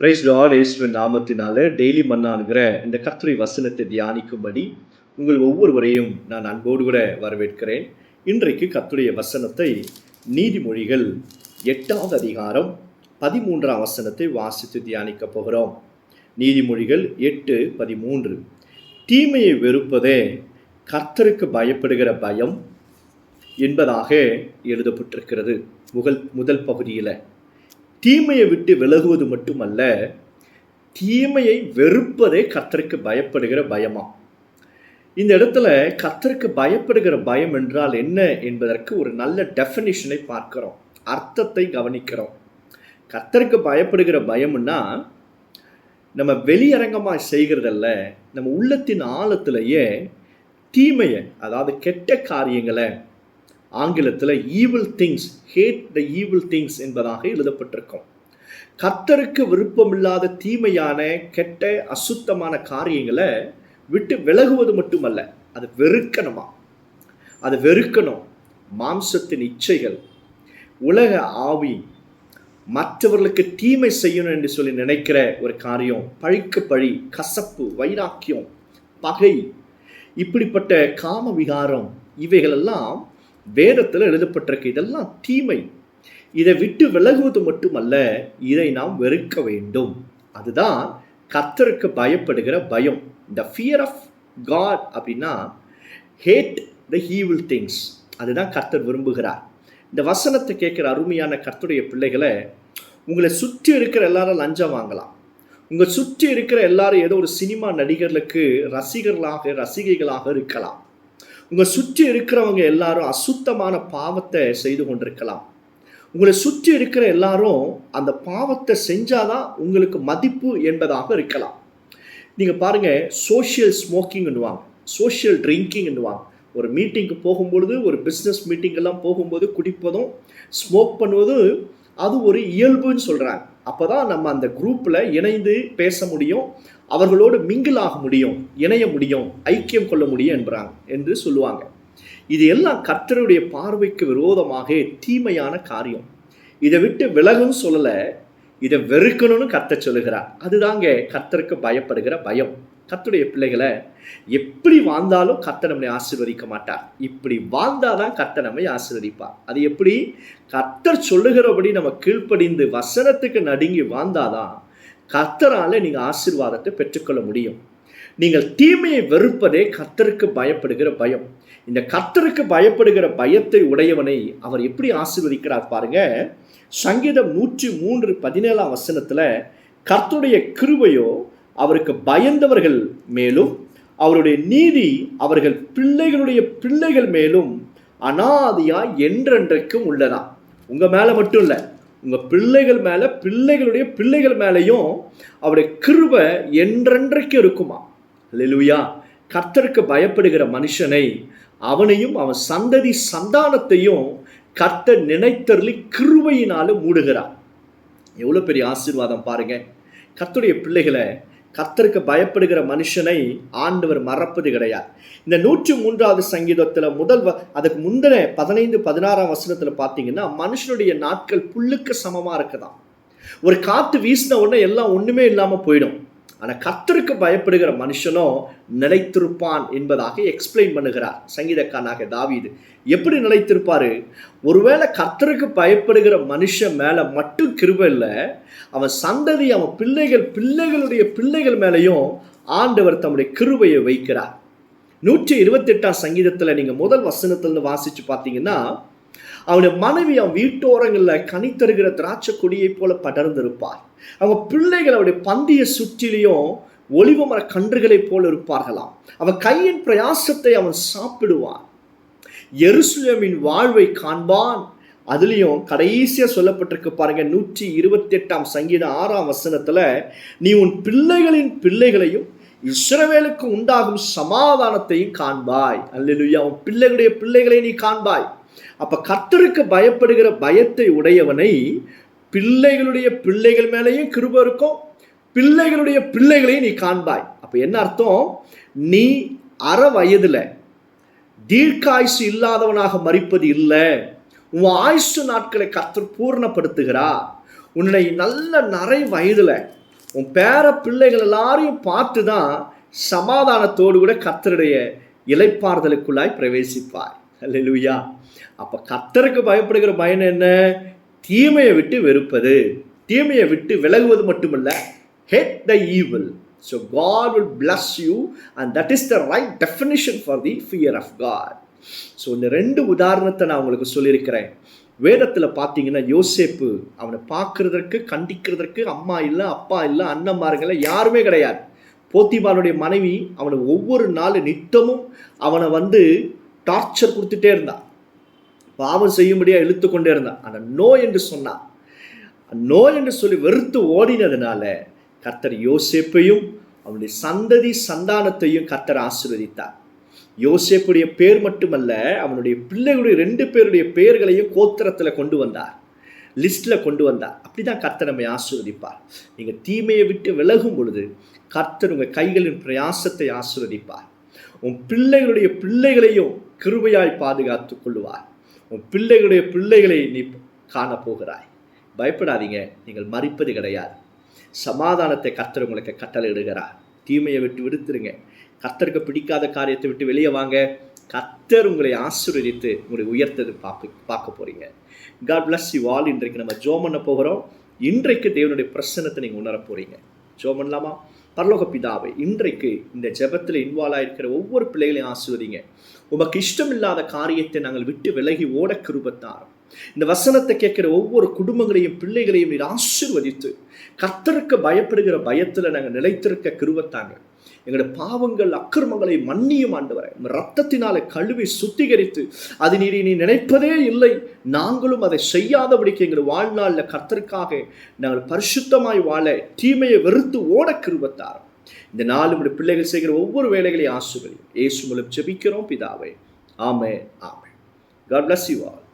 Price Lord இயேசுவின் நாமத்தினால daily மன்னானுங்கிற இந்த கத்துரை வசனத்தை தியானிக்கும்படி உங்கள் ஒவ்வொருவரையும் நான் அன்போடு கூட வரவேற்கிறேன். இன்றைக்கு கத்துடைய வசனத்தை நீதிமொழிகள் எட்டாவது அதிகாரம் பதிமூன்றாம் வசனத்தை வாசித்து தியானிக்க போகிறோம். நீதிமொழிகள் எட்டு பதிமூன்று. தீமையை வெறுப்பதே கர்த்தருக்கு பயப்படுகிற பயம் என்பதாக எழுதப்பட்டிருக்கிறது. முதல் முதல் பகுதியில். தீமையை விட்டு விலகுவது மட்டுமல்ல தீமையை வெறுப்பதே கத்தருக்கு பயப்படுகிற பயமா? இந்த இடத்துல கத்தருக்கு பயப்படுகிற பயம் என்றால் என்ன என்பதற்கு ஒரு நல்ல டெஃபினிஷனை பார்க்கிறோம். அர்த்தத்தை கவனிக்கிறோம். கத்தருக்கு பயப்படுகிற பயம்னா நம்ம வெளியரங்கமாக செய்கிறதல்ல நம்ம உள்ளத்தின் ஆழத்திலேயே தீமையை அதாவது கெட்ட காரியங்களை ஆங்கிலத்தில் evil things hate the evil things என்பதாக எழுதப்பட்டிருக்கும். கர்த்தருக்கு விருப்பமில்லாத தீமையான கெட்ட அசுத்தமான காரியங்களை விட்டு விலகுவது மட்டுமல்ல அது வெறுக்கணுமா? அது வெறுக்கணும். மாம்சத்தின் இச்சைகள் உலக ஆவி மற்றவர்களுக்கு தீமை செய்யணும் என்று சொல்லி நினைக்கிற ஒரு காரியம் பழிக்கு பழி கசப்பு வைராக்கியம் பகை இப்படிப்பட்ட காம விகாரம் இவைகளெல்லாம் வேதத்தில் எழுதப்பட்டிருக்கு இதெல்லாம் தீமை. இதை விட்டு விலகுவது மட்டுமல்ல இதை நாம் வெறுக்க வேண்டும். அதுதான் கத்தருக்கு பயப்படுகிற பயம். த ஃபியர் ஆஃப் காட் அப்படின்னா ஹேட் த ஹீவில் திங்ஸ் அதுதான் கர்த்தர் விரும்புகிறார். இந்த வசனத்தை கேட்குற அருமையான கர்த்தருடைய பிள்ளைகளை உங்களை சுற்றி இருக்கிற எல்லாரும் லஞ்சம் வாங்கலாம். உங்கள் சுற்றி இருக்கிற எல்லாரும் ஏதோ ஒரு சினிமா நடிகர்களுக்கு ரசிகர்களாக ரசிகைகளாக இருக்கலாம். உங்களை சுற்றி இருக்கிறவங்க எல்லாரும் அசுத்தமான பாவத்தை செய்து கொண்டிருக்கலாம். உங்களை சுற்றி இருக்கிற எல்லாரும் அந்த பாவத்தை செஞ்சாதான் உங்களுக்கு மதிப்பு என்பதாக இருக்கலாம். நீங்கள் பாருங்கள் சோஷியல் ஸ்மோக்கிங்னுவாங்க சோஷியல் ட்ரிங்கிங்னுவாங்க ஒரு மீட்டிங்க்கு போகும்பொழுது ஒரு பிஸ்னஸ் மீட்டிங்கெல்லாம் போகும்போது குடிப்பதும் ஸ்மோக் பண்ணுவதும் அது ஒரு இயல்புன்னு சொல்கிறாங்க அப்போ தான் நம்ம அந்த குரூப்பில் இணைந்து பேச முடியும் அவர்களோடு மிங்கிள் ஆக முடியும் இணைய முடியும் ஐக்கியம் கொள்ள முடியும் என்பறாங்க என்று சொல்லுவாங்க. இது எல்லாம் கர்த்தருடைய பார்வைக்கு விரோதமாக தீமையான காரியம். இதை விட்டு விலகுன்னு சொல்லலை இதை வெறுக்கணும்னு கர்த்த சொல்லுகிறார். அதுதாங்க கர்த்தருக்கு பயப்படுகிற பயம். கத்துடைய பிள்ளைகளை எப்படி வாழ்ந்தாலும் கர்த்தர் நம்மை ஆசீர்வதிக்க மாட்டார். இப்படி வாழ்ந்தாதான் கர்த்தர் நம்மை ஆசீர்வதிப்பார். அது எப்படி? கத்தர் சொல்லுகிறபடி நம்ம கீழ்ப்படிந்து வசனத்துக்கு நடுங்கி வாழ்ந்தாதான் கர்த்தரால நீங்கள் ஆசீர்வாதத்தை பெற்றுக்கொள்ள முடியும். நீங்கள் தீமையை வெறுப்பதே கத்தருக்கு பயப்படுகிற பயம். இந்த கர்த்தருக்கு பயப்படுகிற பயத்தை உடையவனை அவர் எப்படி ஆசீர்வதிக்கிறார் பாருங்க. சங்கீதம் நூற்றி மூன்று பதினேழாம் வசனத்தில் கர்த்தருடைய கிருபையோ அவருக்கு பயந்தவர்கள் மேலும் அவருடைய நீதி அவர்கள் பிள்ளைகளுடைய பிள்ளைகள் மேலும் அனாதியாய் என்றென்றைக்கும் உள்ளதா? உங்கள் மேலே மட்டும் இல்லை உங்கள் பிள்ளைகள் மேலே பிள்ளைகளுடைய பிள்ளைகள் மேலேயும் அவருடைய கிருபை என்றென்றைக்கும் இருக்குமா? லெலுயா கர்த்தருக்கு பயப்படுகிற மனுஷனை அவனையும் அவன் சந்ததி சந்தானத்தையும் கர்த்தர் நினைத்தருளி கிருபையினாலும் மூடுகிறார். எவ்வளோ பெரிய ஆசீர்வாதம் பாருங்க. கர்த்தருடைய பிள்ளைகளை கத்தருக்கு பயப்படுகிற மனுஷனை ஆண்டவர் மறப்பது கிடையாது. இந்த நூற்றி மூன்றாவது சங்கீதத்தில் முதல் அதுக்கு முந்தின பதினைந்து பதினாறாம் வசனத்தில் பார்த்தீங்கன்னா மனுஷனுடைய நாட்கள் புல்லுக்கு சமமாக இருக்குதான் ஒரு காற்று வீசின உடனே எல்லாம் ஒன்றுமே இல்லாமல் போயிடும். ஆனால் கத்தருக்கு பயப்படுகிற மனுஷனோ நிலைத்திருப்பான் என்பதாக எக்ஸ்பிளைன் பண்ணுகிறார் சங்கீதக்கானாக தாவீது. எப்படி நிலைத்திருப்பார்? ஒருவேளை கத்தருக்கு பயப்படுகிற மனுஷன் மேலே மட்டும் கிருப இல்லை அவன் சந்ததி அவன் பிள்ளைகள் பிள்ளைகளுடைய பிள்ளைகள் மேலேயும் ஆண்டவர் தம்முடைய கிருபையை வைக்கிறார். நூற்றி இருபத்தெட்டாம் சங்கீதத்தில் நீங்கள் முதல் வசனத்திலிருந்து வாசித்து பார்த்தீங்கன்னா அவனுடைய மனைவி அவன் வீட்டோரங்களில் கனி தருகிற திராட்சை கொடியைப் போல படர்ந்திருப்பார் அவங்க பிள்ளைகள் அவருடைய பந்திய சுற்றிலையும் ஒளிவு மர கன்றுகளைப் போல இருப்பார்களாம். அவன் கையின் பிரயாசத்தை அவன் சாப்பிடுவான். எருசலேமின் வாழ்வை காண்பான். அதுலேயும் கடைசியாக சொல்லப்பட்டிருக்கு பாருங்க நூற்றி இருபத்தி எட்டாம் சங்கீத ஆறாம் வசனத்தில் நீ உன் பிள்ளைகளின் பிள்ளைகளையும் இஸ்ரவேலுக்கு உண்டாகும் சமாதானத்தையும் காண்பாய். அல்லா உன் பிள்ளைகளுடைய பிள்ளைகளை நீ காண்பாய். அப்போ கத்தருக்கு பயப்படுகிற பயத்தை உடையவனை பிள்ளைகளுடைய பிள்ளைகள் மேலேயும் கிருப இருக்கும். பிள்ளைகளுடைய பிள்ளைகளையும் நீ காண்பாய். அப்போ என்ன அர்த்தம்? நீ அற வயதுல தீர்க்காயுசு இல்லாதவனாக மறிப்பது இல்லை. உன் ஆயுசு நாட்களை கத்தர் பூர்ணப்படுத்துகிறார். உன்னை நல்ல நிறை வயதுல உன் பேர பிள்ளைகள் எல்லாரையும் பார்த்து தான் சமாதானத்தோடு கூட கத்தருடைய இலைப்பாறுதலுக்குள்ளாய் பிரவேசிப்பாய். அல்லா அப்போ கத்தருக்கு பயப்படுகிற பயன் என்ன? தீமையை விட்டு வெறுப்பது. தீமையை விட்டு விலகுவது மட்டுமல்ல hate the evil so God will bless you and that is the right definition for the fear of God so இந்த ரெண்டு உதாரணத்தை நான் உங்களுக்கு சொல்லியிருக்கிறேன். வேதத்தில் பார்த்தீங்கன்னா யோசேப்பு அவனை பார்க்கறதற்கு கண்டிக்கிறதற்கு அம்மா இல்லை அப்பா இல்லை அண்ணன்மாருங்கள யாருமே கிடையாது. போத்திபாலுடைய மனைவி அவனை ஒவ்வொரு நாள் நித்தமும் அவனை வந்து டார்ச்சர் கொடுத்துட்டே இருந்தான் பாவம் செய்யும்படியா இழுத்து கொண்டே இருந்தான் அந்த நோ என்று சொன்னான் நோ என்று சொல்லி வெறுத்து ஓடினதுனால கர்த்தர் யோசேப்பையும் அவனுடைய சந்ததி சந்தானத்தையும் கர்த்தர் ஆசீர்வதித்தார். யோசேப்புடைய பேர் மட்டுமல்ல அவனுடைய பிள்ளைகளுடைய ரெண்டு பேருடைய பெயர்களையும் கோத்திரத்தில் கொண்டு வந்தார். லிஸ்ட்டில் கொண்டு வந்தார். அப்படிதான் கர்த்தர் நம்மை ஆசீர்வதிப்பார். நீங்கள் தீமையை விட்டு விலகும் பொழுது கர்த்தர் உங்கள் கைகளின் பிரயாசத்தை ஆசீர்வதிப்பார். உன் பிள்ளைகளுடைய பிள்ளைகளையும் கிருபையாய் பாதுகாத்து கொள்ளுவார் உன் பிள்ளைகளுடைய பிள்ளைகளை நீ காணப் போகிறாய் பயப்படாதீங்க நீங்கள் மறிப்பது கிடையாது. சமாதானத்தை கர்த்தர் உங்களுக்கு கட்டளையிடுகிறார். தீமையை விட்டு விடுத்துருங்க. கர்த்தருக்கு பிடிக்காத காரியத்தை விட்டு வெளியே வாங்க. கர்த்தர் உங்களை ஆசீர்வதித்து உங்களை உயர்த்தது பார்க்க பார்க்க போறீங்க. காட் பிளஸ் யூ ஆல் இன்றைக்கு நம்ம ஜோம் பண்ண போகிறோம். இன்றைக்கு தேவனுடைய பிரசனத்தை நீங்கள் உணர போறீங்க. ஜோம் பண்ணலாமா பரலோக பிதாவை இன்றைக்கு இந்த ஜெபத்தில் இன்வால்வ் ஆயிருக்கிற ஒவ்வொரு பிள்ளைகளையும் ஆசுவதிங்க உமக்கு இஷ்டம் இல்லாத காரியத்தை நாங்கள் விட்டு விலகி ஓட கிருபத்தார் இந்த வசனத்தை கேட்கிற ஒவ்வொரு குடும்பங்களையும் பிள்ளைகளையும் நீர் ஆசீர்வதித்து கத்தருக்கு பயப்படுகிற பயத்தில் நாங்கள் நிலைத்திருக்க கிருபத்தாங்க எங்களுடைய பாவங்கள் அக்கிரமங்களை மன்னியும் ஆண்டவரை. உம் ரத்தத்தினால கழுவி சுத்திகரித்து அது நீ நீ நினைப்பதே இல்லை. நாங்களும் அதை செய்யாதபடிக்கு எங்கள் வாழ்நாளில் கர்த்தருக்காக நாங்கள் பரிசுத்தமாய் வாழ தீமையை வெறுத்து ஓட கிருபத்தார். இந்த நாலு மணி பிள்ளைகள் செய்கிற ஒவ்வொரு வேலைகளையும் ஆசுகளையும் இயேசு மூலம் ஜெபிக்கிறோம் பிதாவே. ஆமே ஆமே காட் பிளஸ் யூ ஆல்